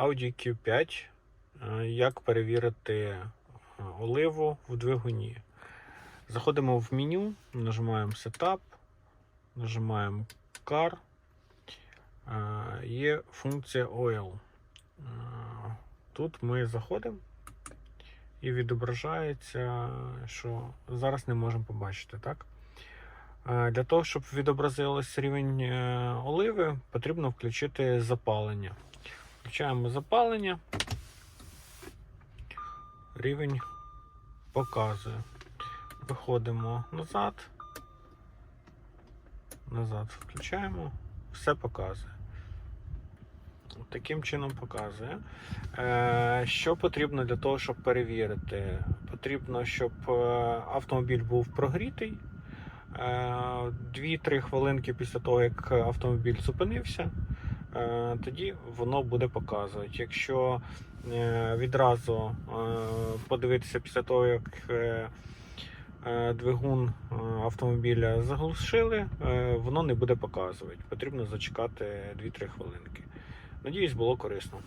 Audi Q5. Е, Як перевірити е, оливу в двигуні? Заходимо в меню, нажимаємо Setup, нажимаємо Car. Е, Є функція Oil. Тут ми заходимо і відображається, що зараз не можемо побачити, так? Для того, щоб відобразилось рівень оливи, потрібно включити запалення. Включаємо запалення. Рівень показує. Виходимо назад. Назад включаємо, все показує. Таким чином показує. Е, Що потрібно для того, щоб перевірити? Потрібно, щоб е, автомобіль був прогрітий. 2-3 хвилинки після того, як автомобіль зупинився, е, тоді воно буде показувати. Якщо е, відразу е, подивитися після того, як е, е, двигун е, автомобіля заглушили, е, воно не буде показувати. Потрібно зачекати 2-3 хвилинки. Надіюсь, було корисно.